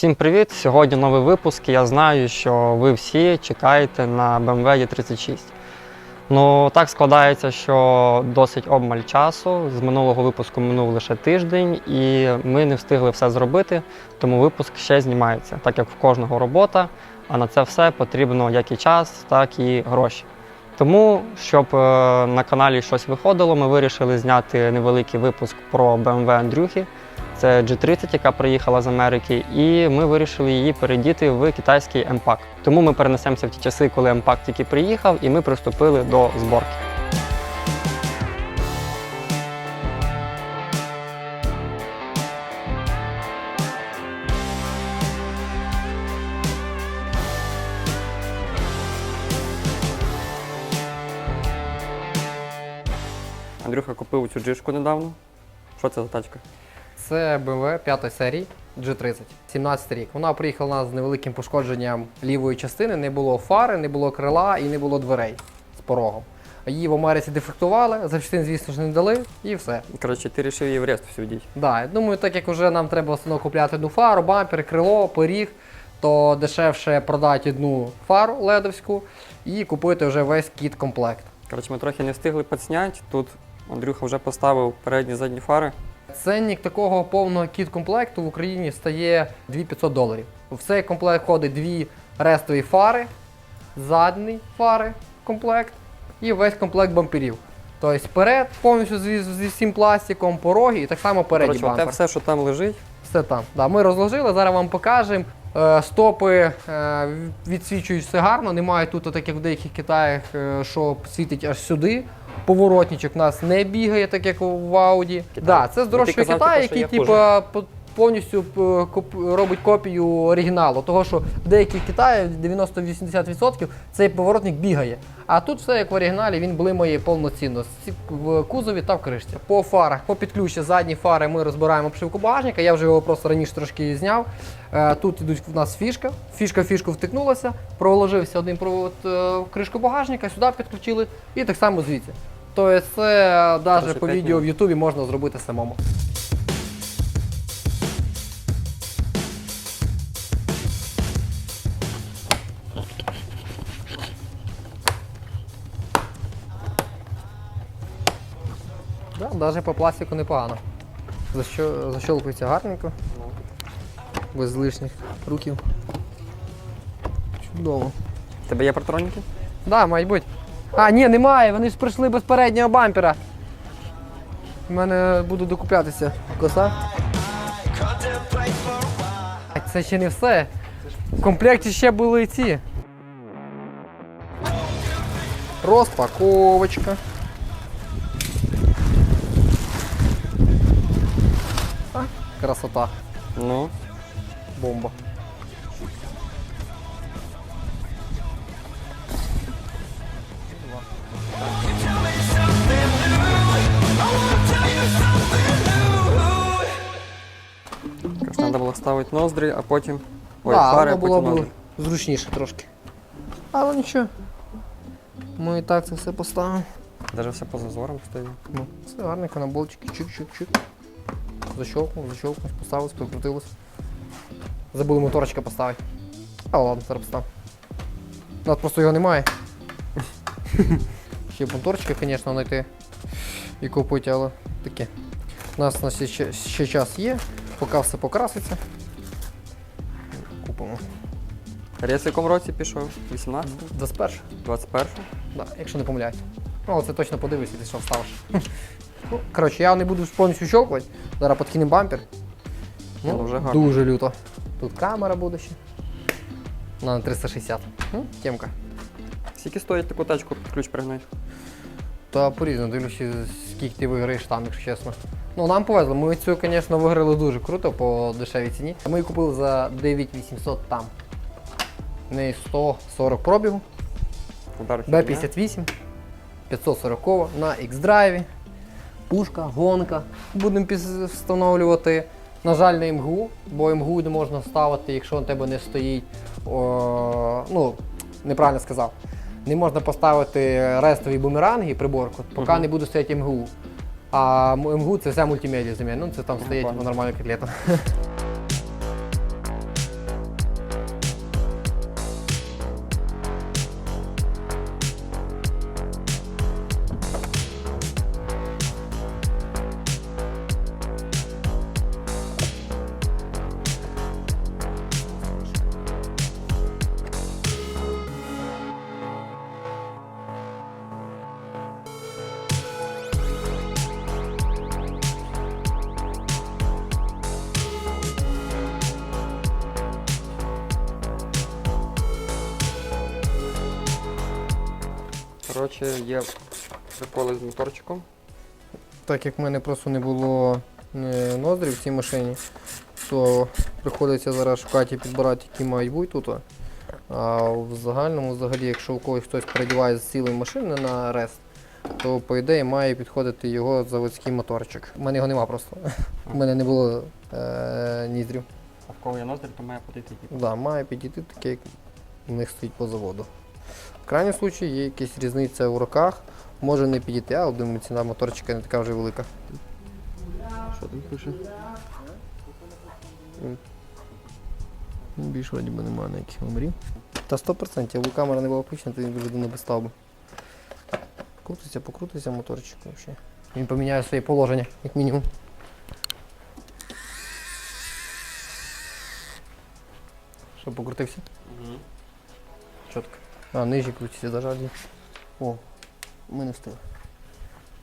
Всім привіт! Сьогодні новий випуск. Я знаю, що ви всі чекаєте на BMW E36. Ну, так складається, що досить обмаль часу. З минулого випуску минув лише тиждень, і ми не встигли все зробити, тому випуск ще знімається, так як в кожного робота, а на це все потрібно як і час, так і гроші. Тому, щоб е, на каналі щось виходило, ми вирішили зняти невеликий випуск про BMW Андрюхи. Це G30, яка приїхала з Америки, і ми вирішили її передіти в китайський MPAC. Тому ми перенесемося в ті часи, коли MPAC тільки приїхав, і ми приступили до зборки. Андрюха купив цю джишку недавно. Що це за тачка? Це BMW 5 серії G30, 17 рік. Вона приїхала нас з невеликим пошкодженням лівої частини, не було фари, не було крила і не було дверей з порогом. Її в Америці дефектували, запчастин, звісно ж, не дали, і все. Коротше, ти вирішив її в рест всю діть. Да, думаю, так як вже нам треба основно купляти одну фару, бампер, крило, поріг, то дешевше продати одну фару ледовську і купити вже весь кіт комплект. Коротше, ми трохи не встигли підсняти. Тут Андрюха вже поставив передні задні фари. Ценник такого повного кіт-комплекту в Україні стає 2500 доларів. В цей комплект входить дві рестові фари, задні фари комплект і весь комплект бамперів. Тобто вперед повністю зі, зі всім пластиком, пороги і так само передній Коротше, те все, що там лежить, Все там. Да, ми розложили, зараз вам покажемо. Е, Стопи е, відсвічують все гарно. Немає тут, так як в деяких Китаях, е, що світить аж сюди. Поворотничок у нас не бігає, так як в Ауді. Да, це з дорожчого Китаю, який типу, повністю е, робить копію оригіналу. Того, що в деяких Китаях 90-80% цей поворотник бігає. А тут все як в оригіналі, він блимає повноцінно в кузові та в кришці. По фарах, по підключці задні фари ми розбираємо обшивку багажника. Я вже його просто раніше трошки зняв. Е, Тут ідуть в нас фішка. Фішка в фішку втикнулася, проложився один провод е, в кришку багажника, сюди підключили і так само звідси. Тобто це навіть по відео в. Ютубі можна зробити самому. Да, навіть по пластику непогано. Защо... Защолкується гарненько, без лишніх руків. Чудово. в тебе є партроніки? Да, мають бути. А, ні, немає, вони ж прийшли без переднього бампера. У мене буду докуплятися. Коса. Це ще не все. В комплекті ще були ці. Розпаковочка. А, красота. Ну, Бомба. треба було ставити ноздрі, а потім. Ой, да, фари, а було потім б ноздрі. зручніше трошки. Але нічого. Ми і так це все поставимо. Даже все по зазорам стоїть. Ну, все гарненько на болтики, чик-чик-чик. Защелкнув, защелкнув, поставилось, прикрутилось. Забули моторчика поставити. А ладно, зараз постав. Нас просто його немає. Ще моторчика, звісно, знайти і купити, але таке. У нас на ще, ще час є, поки все покраситься. Купимо. Рейс в якому році пішов? 18? 21. 21? Да, якщо не помиляюсь. Ну, але це точно подивишся, ти що вставиш. Ну, коротше, я не буду повністю щелкувати. Зараз підкинемо бампер. Ну, вже гарно. дуже люто. Тут камера буде ще. На 360. Ну, темка. Скільки стоїть таку тачку під ключ пригнати? Та по-різному, дивлюся, скільки ти виграєш там, якщо чесно. Ну, нам повезло. Ми цю, звісно, виграли дуже круто по дешевій ціні. Ми її купили за 9800 там. В неї 140 пробігу. Б-58, 540 на X-драйві, пушка, гонка. Будемо встановлювати. На жаль, не МГУ, бо МГУ не можна ставити, якщо у тебе не стоїть. О, ну, неправильно сказав. Не можна поставити рестові бумеранги, приборку, поки Мгм. не буде стояти МГУ. А МГУ це вся мультимедіа заміна. Ну, це там стоїть нормальна котлета. Коротше, є приколи з моторчиком. Так як в мене просто не було е, ноздрів в цій машині, то приходиться зараз шукати і підбирати, які мають бути тут. А в загальному, взагалі, якщо у когось хтось передіває з цілої машини на рест, то по ідеї має підходити його заводський моторчик. У мене його нема просто. У мене не було е, ніздрів. А в кого є ноздрі, то має подійти типу. Да, має підійти таке, як у них стоїть по заводу. В крайньому випадку є якась різниця в роках, може не підійти, але думаю, ціна моторчика не така вже велика. Що там пише? Ну, Більше вроді би немає ніяких номерів. Та 100%, якби камера не була включена, то він дуже давно би став би. Крутиться, покрутиться моторчик взагалі. Він поміняє своє положення, як мінімум. Що, покрутився? Угу. Чітко. А, нижі крутиться зажалі. О, ми не встигли.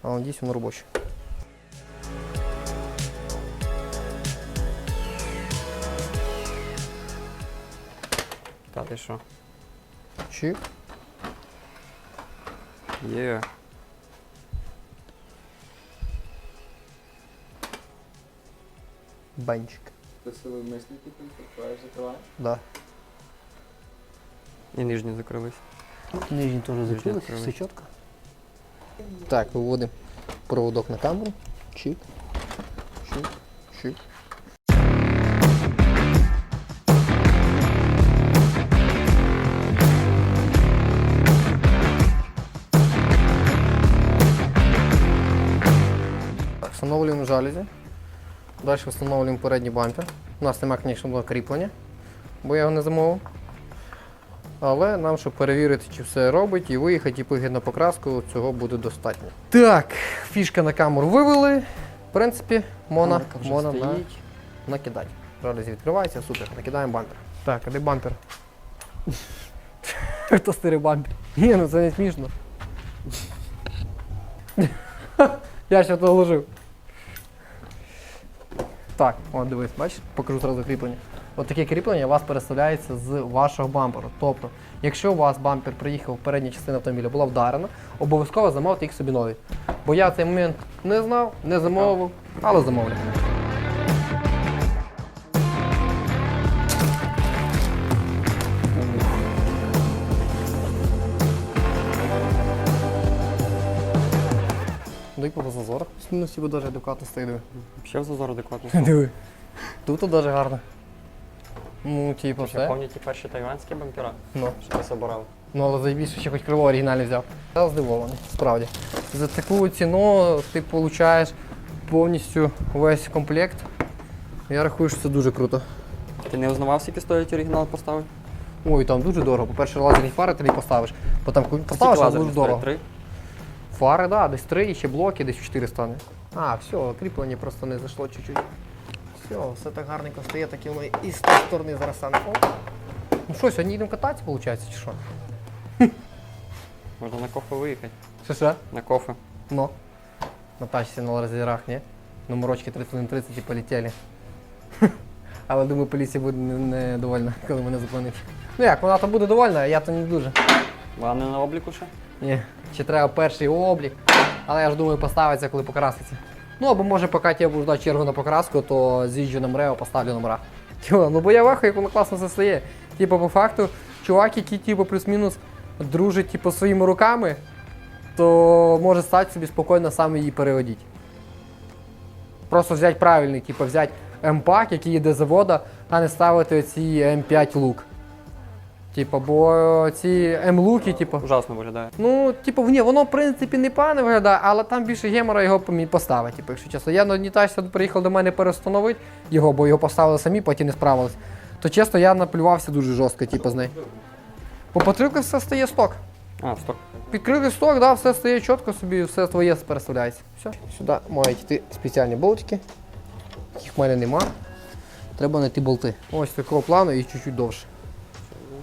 А он дійсно робочий. Та ти що? Чик. Є. Банчик. Ти сили мислі типу, відкриваєш, закриваєш? Да. І нижні закрились. Нижні теж закрились, закрились. все чітко. Так, виводимо проводок на камеру. Чик. Чик. Чик. Так, встановлюємо жалюзі. Далі встановлюємо передній бампер. У нас немає, звісно, кріплення, бо я його не замовив. Але нам, щоб перевірити, чи все робить, і виїхати, і поїхати на покраску, цього буде достатньо. Так, фішка на камеру вивели. В принципі, Камерка вже на, накидати. Жалюзі відкривається, супер, накидаємо бампер. Так, а де бампер? Хто старий бампер? Ні, ну це не смішно. Я ще то вложив. Так, от дивись, бачиш, покажу зразу кріплення. От таке кріплення у вас переставляється з вашого бамперу. Тобто, якщо у вас бампер приїхав, передня частина автомобіля була вдарена, обов'язково замовити їх собі нові. Бо я цей момент не знав, не замовив, але замовлю. Дай по зазорах. Ну, всі навіть адекватно стоїть. Ще в зазор адекватно. Диви. Тут дуже гарно. Ну, типу, Ще все. пам'ятаєте ті перші тайванські бампера, Ну. що ви собирали? Ну, але заєбіше, ще хоч криво оригінальний взяв. Я здивований, справді. За таку ціну ти получаєш повністю весь комплект. Я рахую, що це дуже круто. Ти не узнавав, скільки стоїть оригінал поставив? Ой, там дуже дорого. По-перше, лазерні фари ти не поставиш. Потім коли поставиш, а дуже дорого. Три? Фари, да, десь 3, і ще блоки, десь 4 стане. А, все, кріплення просто не зайшло чуть-чуть. Все, все так гарненько стає, таке воно і з тієї сторони зараз стане. О. Ну що, сьогодні йдемо кататися, виходить, чи що? Можна на кофе виїхати. Що що? На кофе. Ну. На тачці на лазерах, ні? Номерочки 3130 і полетіли. Але думаю, поліція буде недовольна, коли мене зупинить. Ну як, вона то буде довольна, а я то не дуже. Вона не на обліку ще? Ні, ще треба перший облік. Але я ж думаю, поставиться, коли покраситься. Ну або може, поки я буду ждати чергу на покраску, то з'їжджу на МРЕО, поставлю номера. Тьо, ну бо я вахую, як воно класно все стає. Типу, по факту, чувак, який типу, плюс-мінус дружить типу, своїми руками, то може стати собі спокійно сам її переводити. Просто взяти правильний, типу, взяти М-пак, який йде завода, а не ставити оці М5 лук. Типу, бо ці М-луки, типу. Ужасно виглядає. Ну, типу, ні, воно в принципі не пане виглядає, але там більше гемора його поставити, типу, якщо чесно. Я на однітачці приїхав до мене перестановити його, бо його поставили самі, потім не справились. То чесно, я наплювався дуже жорстко, типу, з нею. По потрібки все стає сток. А, стоп. Підкрили сток, да, все стає чітко собі, все твоє переставляється. Все. Сюди мають йти спеціальні болтики. Їх в мене нема. Треба знайти болти. Ось такого плану і чуть-чуть довше.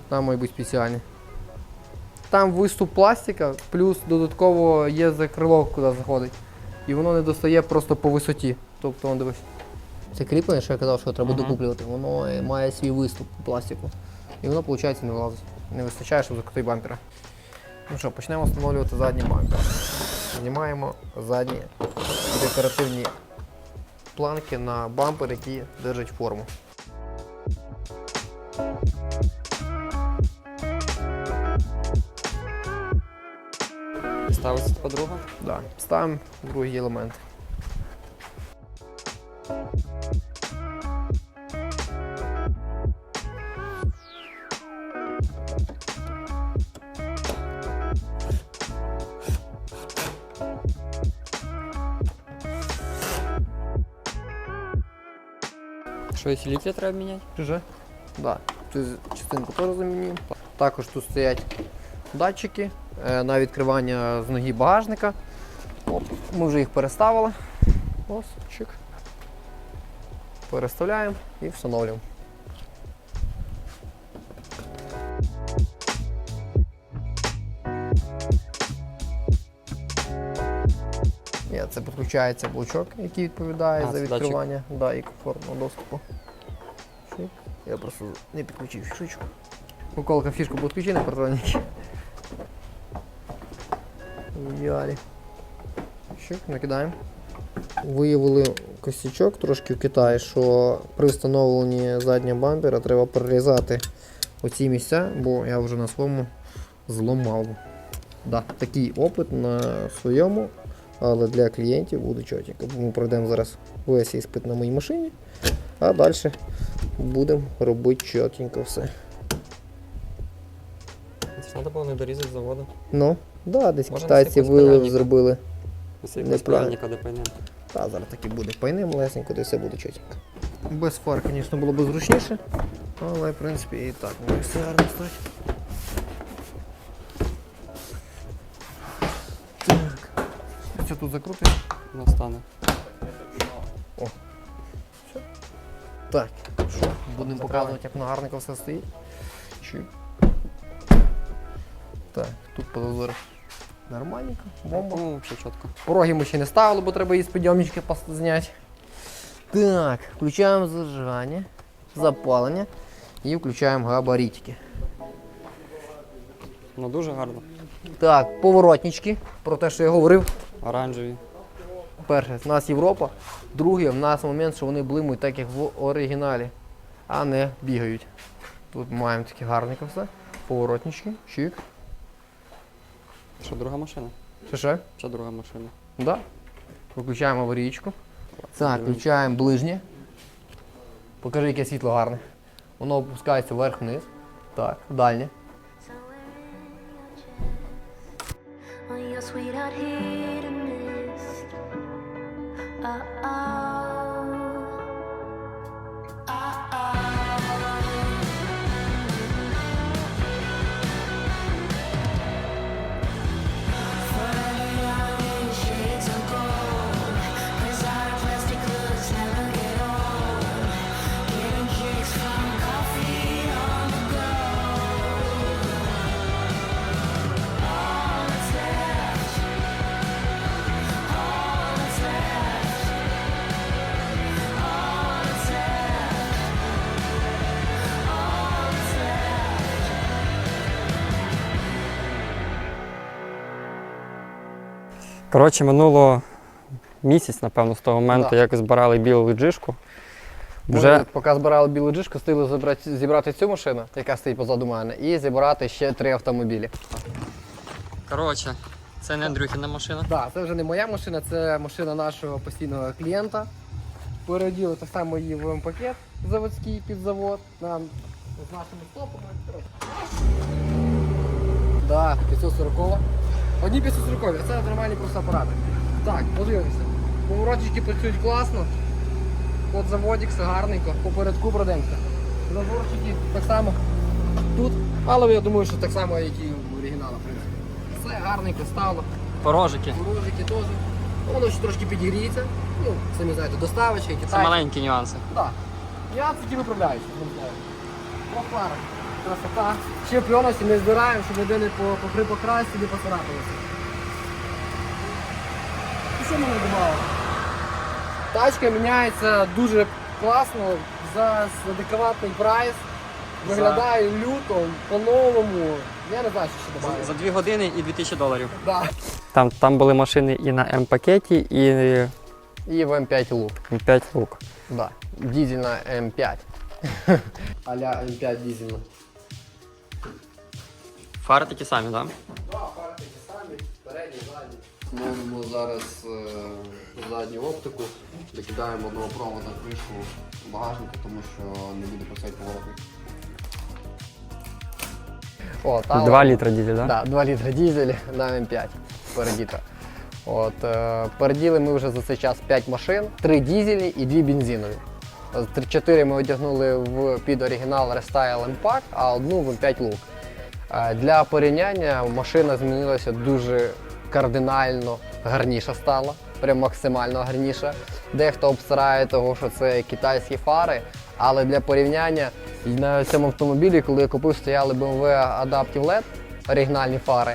Там мають бути спеціальні. Там виступ пластика, плюс додатково є закрило, куди заходить. І воно не достає просто по висоті. Тобто, он дивись. Це кріплення, що я казав, що треба Мгм. докуплювати, воно має свій виступ по пластику. І воно, виходить, не влазить. Не вистачає, щоб закрити бампера. Ну що, почнемо встановлювати задній бампер. Знімаємо задні декоративні планки на бампер, які держать форму. ставиться подруга. Да. Ставимо другий елемент. Що, і літрі треба міняти? Чуже? Да. Цю частинку теж замінюємо. Також тут стоять датчики е, на відкривання з ноги багажника. Оп, ми вже їх переставили. Ось, чик. Переставляємо і встановлюємо. Це підключається блочок, який відповідає А, за відкривання да, і комфортного доступу. Я просто не підключив фішечку. Уколка фішку підключена, патронники. Ідеалі. Щик, накидаємо. Виявили косячок трошки в Китаї, що при встановленні заднього бампера треба перерізати оці місця, бо я вже на своєму зламав. Да, такий опит на своєму, але для клієнтів буде чотенько. Ми пройдемо зараз весь іспит на моїй машині, а далі будемо робити чотенько все. Це треба було не дорізати заводу. Ну, да, десь Може, китайці насипати вилив зробили. Якось Неправильно. Та зараз таки буде пайним лесенько, де все буде чотенько. Без фар, звісно, було б зручніше, але в принципі і так може все гарно стати. Так. Що тут закрутить? Настане. Так, що, будемо показувати, як воно гарненько все стоїть. Чик. Так, тут по зазорах нормальненько, бомба. Ну, взагалі чітко. Пороги ми ще не ставили, бо треба її з підйомнички зняти. Так, включаємо зажигання, запалення і включаємо габаритики. Ну дуже гарно. Так, поворотнички, про те, що я говорив. Оранжеві. Перше, в нас Європа. Друге, в нас момент, що вони блимають так, як в оригіналі, а не бігають. Тут маємо таке гарненько все. Поворотнички, чик. Що друга машина? Що ще? Що друга машина? Да. Виключаємо аварійку. Так, включаємо ближнє. Покажи, яке світло гарне. Воно опускається вверх-вниз. Так, дальнє. On your sweetheart hit and missed. Uh oh. Коротше, минуло місяць, напевно, з того моменту, Да. як збирали білу леджишку. Вже... Вже поки збирали білу джишку, встигли зібрати, зібрати цю машину, яка стоїть позаду мене, і зібрати ще три автомобілі. Коротше, це не Андрюхіна машина. Так, це вже не моя машина, це машина нашого постійного клієнта. Переоділи так само її в М-пакет заводський під завод. Нам з нашими стопами. Так, 540. Одні 540, а це нормальні просто апарати. Так, подивимося. Поворотнички працюють класно. От заводик, все гарненько, попередку продемося. Зазорчики так само тут, але я думаю, що так само, як і в принципі. Все гарненько стало. Порожики. Порожики теж. Воно ще трошки підігріється. Ну, самі знаєте, доставочка, Це маленькі нюанси. Так. Я тільки виправляюся. По фарах. Красота. Ще пленості не збираємо, щоб ніде не по, по при не поцарапалося. І що ми не? Тачка міняється дуже класно за адекватний прайс. Виглядає люто, по-новому. Я не знаю, що ще добавити. За 2 години і 2000 доларів. Да. Там, там були машини і на М-пакеті, і І в М5 лук. М5 лук. Да. Дізельна М5. Аля М5 дізельна. Фари такі самі, так? Встановимо зараз е, задню оптику, докидаємо одного провода кришку багажника, тому що не буде просити поворотник. О, 2 літра дізель, так? Да, 2 літра дізель на М5 передіта. От, е, переділи ми вже за цей час 5 машин, 3 дізельні і 2 бензинові. 4 ми одягнули в під оригінал Restyle M-Pack, а одну в M5 Look. Для порівняння машина змінилася дуже кардинально гарніша стала, прям максимально гарніша. Дехто обсирає того, що це китайські фари, але для порівняння на цьому автомобілі, коли я купив, стояли BMW Adaptive LED, оригінальні фари.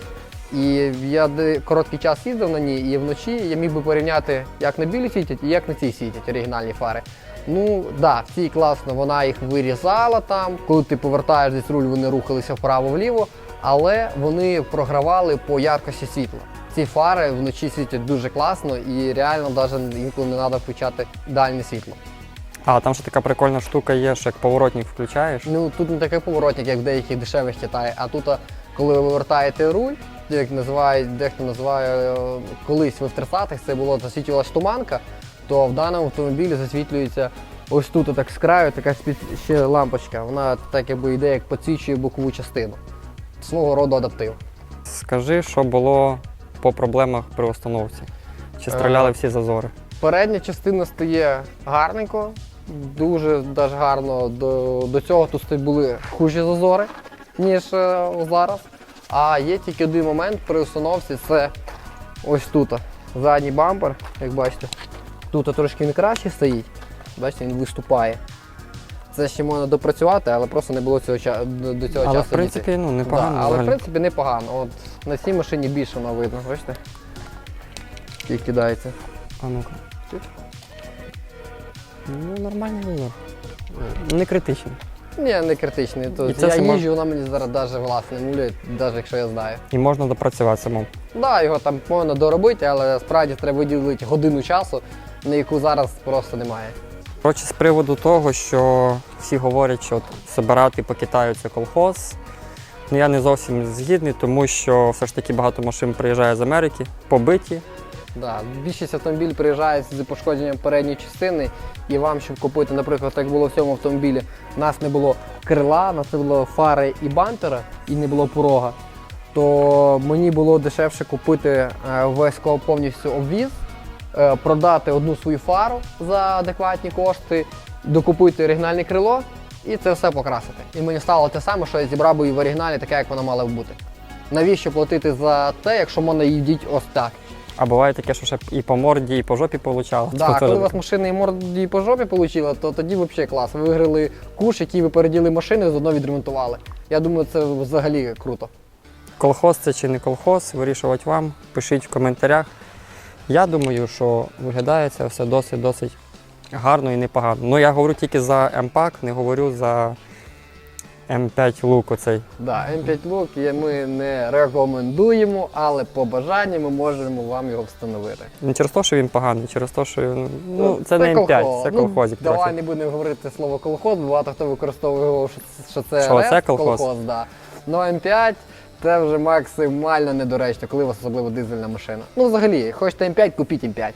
І я короткий час їздив на ній, і вночі я міг би порівняти, як на білі світять і як на цій світять оригінальні фари. Ну, да, в цій класно вона їх вирізала там. Коли ти повертаєш десь руль, вони рухалися вправо-вліво, але вони програвали по яркості світла. Ці фари вночі світять дуже класно і реально навіть інколи не треба включати дальнє світло. А там ще така прикольна штука є, що як поворотник включаєш. Ну тут не такий поворотник, як в деяких дешевих Китаї, а тут, коли ви вивертаєте руль, як називають, дехто називає е, колись в F30 це було засвітлювалась туманка, то в даному автомобілі засвітлюється ось тут, так з краю, така ще лампочка. Вона так якби йде, як підсвічує бокову частину. Свого роду адаптив. Скажи, що було по проблемах при установці. Чи стріляли Е, всі зазори? Передня частина стає гарненько, дуже даже гарно. До, до цього тут були хужі зазори, ніж е, зараз. А є тільки один момент при установці це ось тут. Задній бампер, як бачите. Тут трошки він краще стоїть. Бачите, він виступає. Це ще можна допрацювати, але просто не було цього ча- до цього Але часу. в принципі, ну непогано. Да, але в принципі непогано. От на цій машині більше воно видно, бачите? Як кидається. А ну-ка. Ну, нормальний зазор. Не критичний. Ні, не критичний. І Тобто це я все їжджу, вона мені зараз навіть власне мулює, навіть якщо я знаю. І можна допрацювати самому. Так, да, його там можна доробити, але справді треба виділити годину часу, на яку зараз просто немає. Коротше, з приводу того, що всі говорять, що от Сибирати по Китаю це колхоз. Ну я не зовсім згідний, тому що все ж таки багато машин приїжджає з Америки, побиті. Да, більшість автомобілів приїжджають з пошкодженням передньої частини, і вам, щоб купити, наприклад, так було в цьому автомобілі, у нас не було крила, нас не було фари і бампера, і не було порога, то мені було дешевше купити е, весь повністю обвіз, е, продати одну свою фару за адекватні кошти, докупити оригінальне крило і це все покрасити. І мені стало те саме, що я зібрав би і в оригіналі, таке, як воно мало б бути. Навіщо платити за те, якщо можна їздити ось так? А буває таке, що ще і по морді, і по жопі получало. Да, коли у вас машина і морді і по жопі отримала, то тоді взагалі клас. Ви виграли куш, який ви переділи машини, заодно відремонтували. Я думаю, це взагалі круто. Колхоз це чи не колхоз, вирішувати вам. Пишіть в коментарях. Я думаю, що виглядає це все досить-досить гарно і непогано. Ну я говорю тільки за М-Пак, не говорю за М5 лук оцей. Да, М5 Look є- ми не рекомендуємо, але по бажанню ми можемо вам його встановити. Не через те, що він поганий, через те, що він- ну, це, не М5, це Ну, колхозик Давай не будемо говорити слово колхоз, бо багато хто використовує його, що це- що це, Що, це колхоз? да. Ну М5 це вже максимально недоречно, коли у вас особливо дизельна машина. Ну взагалі, хочете М5, купіть М5.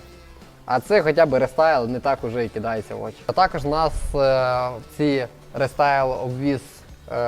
А це хоча б рестайл не так уже і кидається в очі. А також у нас е, ці рестайл обвіз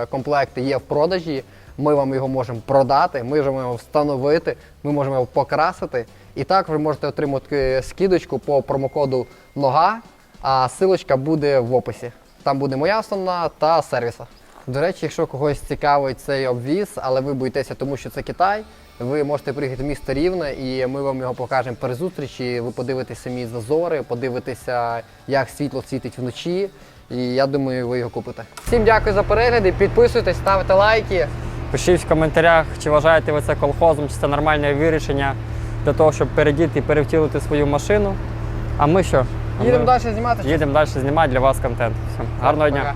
комплекти є в продажі. Ми вам його можемо продати, ми можемо встановити, ми можемо його покрасити. І так ви можете отримати скидочку по промокоду нога, а силочка буде в описі. Там буде моя основна та сервіса. До речі, якщо когось цікавить цей обвіз, але ви боїтеся, тому що це Китай, ви можете приїхати в місто Рівне і ми вам його покажемо при зустрічі. Ви подивитеся самі зазори, подивитеся, як світло світить вночі. І я думаю, ви його купите. Всім дякую за перегляди. Підписуйтесь, ставте лайки. Пишіть в коментарях, чи вважаєте ви це колхозом, чи це нормальне вирішення для того, щоб передіти і перевтілити свою машину. А ми що? А Їдемо далі знімати. Їдемо далі знімати для вас контент. Все. Гарного дня. Пока.